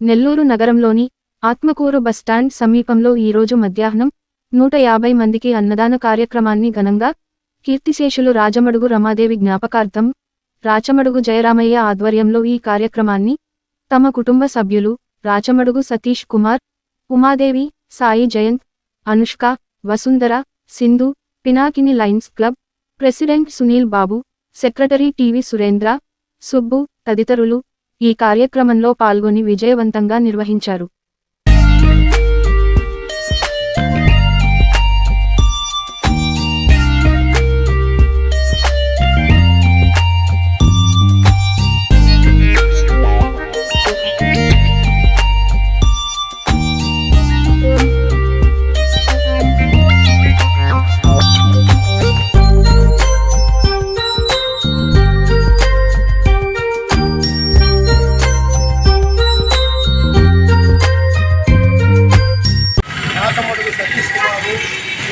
నెల్లూరు నగరంలోని ఆత్మకూరు బస్టాండ్ సమీపంలో ఈరోజు మధ్యాహ్నం నూట యాభై మందికి అన్నదాన కార్యక్రమాన్ని ఘనంగా కీర్తిశేషులు రాజమడుగు రమాదేవి జ్ఞాపకార్థం రాచమడుగు జయరామయ్య ఆధ్వర్యంలో ఈ కార్యక్రమాన్ని తమ కుటుంబ సభ్యులు Rachamadugu Satish Kumar Umadevi Sai Jayanth Anushka Vasundhara Sindhu Pinakini Lions Club president Sunil Babu secretary TV Surendra Subbu తదితరులు ఈ కార్యక్రమంలో పాల్గొని విజయవంతంగా నిర్వహించారు.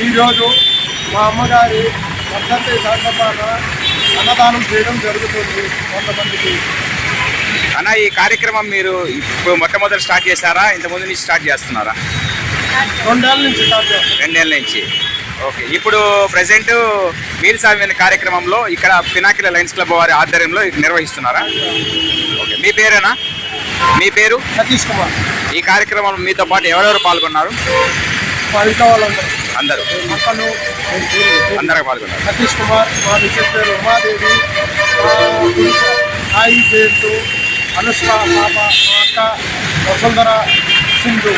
ఈరోజు మా అమ్మగారి వర్ధంతి సందర్భంగా అన్నదానం చేయడం జరుగుతుంది కొంతమందికి. అన్న ఈ కార్యక్రమం మీరు ఇప్పుడు మొట్టమొదటి స్టార్ట్ చేశారా? ఇంతకుముందు నుంచి స్టార్ట్ చేస్తున్నారా? రెండేళ్ళ నుంచి స్టార్ట్ చేస్తాం రెండేళ్ళ నుంచి. ఓకే. ఇప్పుడు ప్రజెంట్ మీల్ సాగిన కార్యక్రమంలో ఇక్కడ పినాకిల లయన్స్ క్లబ్ వారి ఆధ్వర్యంలో నిర్వహిస్తున్నారా? ఓకే. మీ పేరేనా? మీ పేరు? సతీష్ కుమార్. ఈ కార్యక్రమంలో మీతో పాటు ఎవరెవరు పాల్గొన్నారు? అందరూ. అక్కలు. అందరూ పాల్గొన్నారు. సతీష్ కుమార్ మా మిస్సెస్ పేరు ఉమాదేవి సాయి జయంతు అనుష్క పాప మా అక్క వసుంధర సింధు.